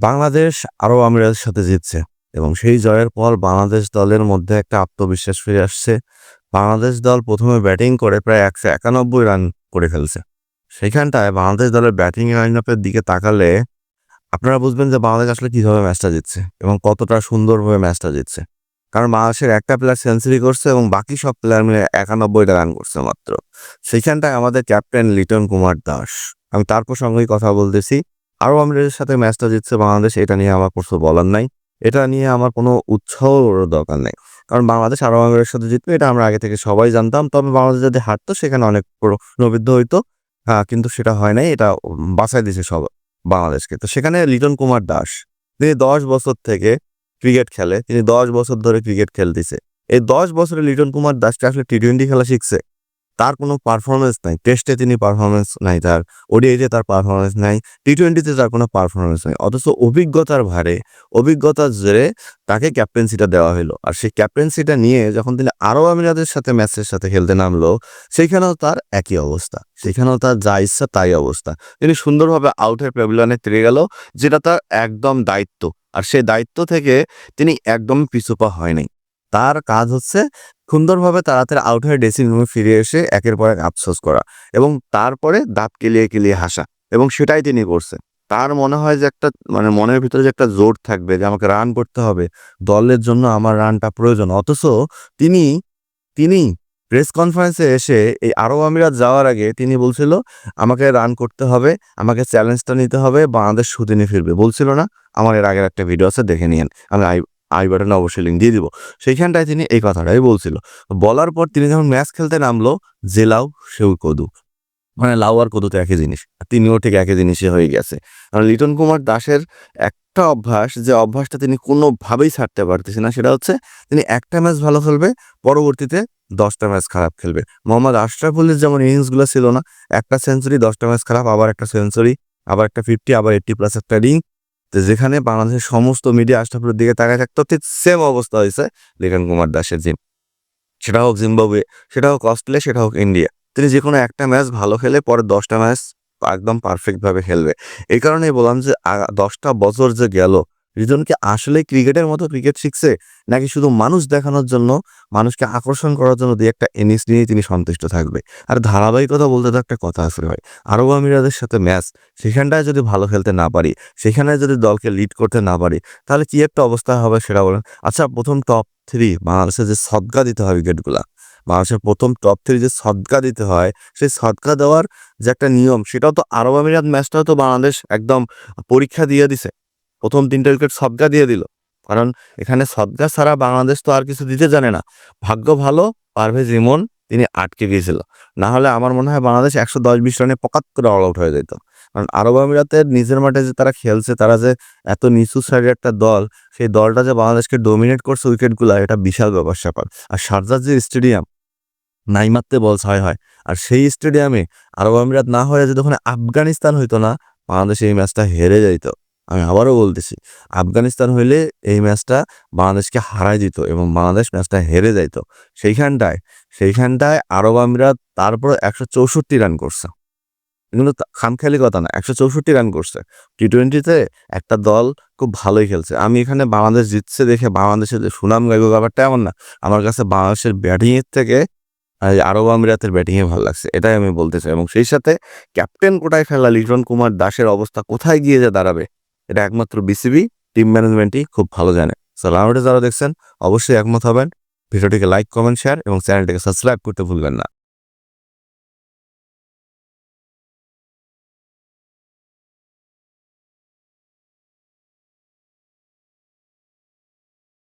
বাংলাদেশ আরও আমিরাতের সাথে জিতছে এবং সেই জয়ের পর বাংলাদেশ দলের মধ্যে একটা আত্মবিশ্বাস ফিরে আসছে। বাংলাদেশ দল প্রথমে ব্যাটিং করে প্রায় একশো একানব্বই রান করে ফেলছে। সেখানটায় বাংলাদেশ দলের ব্যাটিং লাইন আপের দিকে তাকালে আপনারা বুঝবেন যে বাংলাদেশ আসলে কীভাবে ম্যাচটা জিতছে এবং কতটা সুন্দরভাবে ম্যাচটা জিতছে। কারণ বাংলাদেশের একটা প্লেয়ার সেঞ্চুরি করছে এবং বাকি সব প্লেয়ার মিলে একানব্বইটা রান করছে মাত্র। সেইখানটায় আমাদের ক্যাপ্টেন লিটন কুমার দাস। আমি তার প্রসঙ্গেই কথা বলতেছি। আরও আমিরাতের সাথে ম্যাচটা জিতছে বাংলাদেশ, এটা নিয়ে আমার কিছু বলার নাই। এটা নিয়ে আমার কোনো উৎসাহ দরকার নেই। কারণ বাংলাদেশ আরব আমিরাতের সাথে জিতবে, এটা আমরা আগে থেকে সবাই জানতাম। তবে বাংলাদেশ যদি হারতো, সেখানে অনেক প্রশ্নবিদ্ধ হইতো। হ্যাঁ কিন্তু সেটা হয় নাই, এটা বাঁচাই দিয়েছে সব বাংলাদেশকে। তো সেখানে লিটন কুমার দাস, তিনি দশ বছর থেকে ক্রিকেট খেলে, তিনি দশ বছর ধরে ক্রিকেট খেলতেছে। এই দশ বছরে লিটন কুমার দাসকে আসলে টি টোয়েন্টি খেলা শিখছে। তার কোনো পারফরমেন্স নাই। টেস্টে তিনি পারফরমেন্স নাই, তার ওডিআইতে তার পারফরমেন্স নাই টি টোয়েন্টিতে তার কোনো পারফরমেন্স নাই। অথচ অভিজ্ঞতার ভারে, অভিজ্ঞতার জেরে তাকে ক্যাপ্টেন্সিটা দেওয়া হলো আর সেই ক্যাপ্টেন্সিটা নিয়ে যখন তিনি আরব আমিরাতের সাথে ম্যাচের সাথে খেলতে নামলো, সেইখানেও তার একই অবস্থা। সেখানেও তার যা ইচ্ছা তাই অবস্থা। তিনি সুন্দরভাবে আউটের প্যাভিলিয়নে তেরে গেল, যেটা তার একদম দায়িত্ব। আর সেই দায়িত্ব থেকে তিনি একদম পিছুপা হয়নি তার কাজ হচ্ছে সুন্দরভাবে তাড়াতাড়ি আউট হয়ে ড্রেসিং রুমে ফিরে এসে একের পর এক আফসোস করা এবং তারপরে দাঁত কেলিয়ে কেলিয়ে হাসা এবং সেটাই তিনি করছে তার মনে হয় যে একটা মানে মনের ভিতরে যে একটা জোর থাকবে যে আমাকে রান করতে হবে, দলের জন্য আমার রানটা প্রয়োজন। অথচ তিনি তিনি প্রেস কনফারেন্সে এসে এই আরব আমিরাত যাওয়ার আগে তিনি বলছিল, আমাকে রান করতে হবে, আমাকে চ্যালেঞ্জটা নিতে হবে, বাংলাদেশ সুদিনে ফিরবে। বলছিল না, আমার এর আগের একটা ভিডিও আছে, দেখে নিয়েন। আমি আই বাটনে অবশ্যই লিঙ্ক দিয়ে দিব। সেইখানটায় তিনি এই কথাটাই বলছিল। বলার পর তিনি যখন ম্যাচ খেলতে নামলো জেলাও সেও কদু। মানে লাউ আর কদু তো একই জিনিস তিনিও ঠিক একই জিনিসই হয়ে গেছে। কারণ লিটন কুমার দাসের একটা অভ্যাস, যে অভ্যাসটা তিনি কোনোভাবেই ছাড়তে পারতেছে না, সেটা হচ্ছে তিনি একটা ম্যাচ ভালো খেলবে, পরবর্তীতে দশটা ম্যাচ খারাপ খেলবে। মোহাম্মদ আশরাফুলের যেমন ইনিংসগুলো ছিল না, একটা সেঞ্চুরি দশটা ম্যাচ খারাপ, আবার একটা সেঞ্চুরি আবার একটা ফিফটি আবার এইটটি প্লাস একটা রিং যেখানে বাংলাদেশের সমস্ত মিডিয়া আশরাফুলের দিকে তাকায় থাকতো ঠিক সেম অবস্থা হয়েছে লিখন কুমার দাসের জিম সেটা হোক জিম্বাবুয়ে, সেটা হোক অস্ট্রেলিয়া, সেটা হোক ইন্ডিয়া। তিনি যে কোনো একটা ম্যাচ ভালো খেলে পরে দশটা ম্যাচ একদম পারফেক্টভাবে খেলবে। এই কারণেই বললাম যে দশটা বছর যে গেল রিজন কি আসলে ক্রিকেটের মতো ক্রিকেট শিখছে, নাকি শুধু মানুষ দেখানোর জন্য, মানুষকে আকর্ষণ করার জন্য দিয়ে একটা ইনিংস নিয়ে তিনি সন্তুষ্ট থাকবে? আর ধারাবাহিকতা বলতে তো একটা কথা আছে ভাই, আরব আমিরাদের সাথে ম্যাচ সেখানটায় যদি ভালো খেলতে না পারি, সেখানে যদি দলকে লিড করতে না পারি, তাহলে কি একটা অবস্থা হবে সেটা বলেন? আচ্ছা প্রথম টপ থ্রি বাংলাদেশে যে সদকা দিতে হয় উইকেটগুলা বাংলাদেশের প্রথম টপ থ্রি যে সদকা দিতে হয়, সেই সদকা দেওয়ার যে একটা নিয়ম, সেটাও তো আরব আমিরাত ম্যাচটাও তো বাংলাদেশ একদম পরীক্ষা দিয়ে দিছে। প্রথম তিনটা উইকেট সদকা দিয়ে দিল। কারণ এখানে সদকা ছাড়া বাংলাদেশ তো আর কিছু দিতে জানে না। ভাগ্য ভালো, পারভেজ ইমন তিনি আটকে গিয়েছিল। না হলে আমার মনে হয় বাংলাদেশ একশো দশ বিশ রানে পকাত করে অল আউট হয়ে যেত। কারণ আরব আমিরাতের নিজের মাঠে যে তারা খেলছে, তারা যে এত নিচু সাইডের একটা দল, সেই দলটা যে বাংলাদেশকে ডোমিনেট করছে উইকেটগুলো, এটা বিশাল ব্যাপার স্যাপার। আর শারজার যে স্টেডিয়াম নাই মারতে বল ছয় হয়। আর সেই স্টেডিয়ামে আরব আমিরাত না হয়ে যদি ওখানে আফগানিস্তান হইতো না, বাংলাদেশ এই ম্যাচটা হেরে যাইত। আমি আবারও বলতেছি, আফগানিস্তান হইলে এই ম্যাচটা বাংলাদেশকে হারাই দিত এবং বাংলাদেশ ম্যাচটা হেরে যাইত। সেইখানটায় সেইখানটায় আরব আমিরাত তারপর একশো চৌষট্টি রান করছে। কিন্তু খামখেয়ালি কথা না, একশো চৌষট্টি রান করছে। টি টোয়েন্টিতে একটা দল খুব ভালোই খেলছে। আমি এখানে বাংলাদেশ জিতছে দেখে বাংলাদেশের সুনাম গাইব ব্যাপারটা এমন না। আমার কাছে বাংলাদেশের ব্যাটিংয়ের থেকে আরব আমিরাতের ব্যাটিংয়ে ভালো লাগছে, এটাই আমি বলতে চাই। এবং সেই সাথে ক্যাপ্টেন কোটায় খেলা, লিটন কুমার দাসের অবস্থা কোথায় গিয়ে যে দাঁড়াবে? এটা একমাত্র বিসিবি টিম ম্যানেজমেন্টই খুব ভালো জানে। সো রাউন্ডে যারা দেখছেন, অবশ্যই একমত হবেন। ভিডিওটিকে লাইক কমেন্ট শেয়ার এবং চ্যানেলটিকে সাবস্ক্রাইব করতে ভুলবেন না।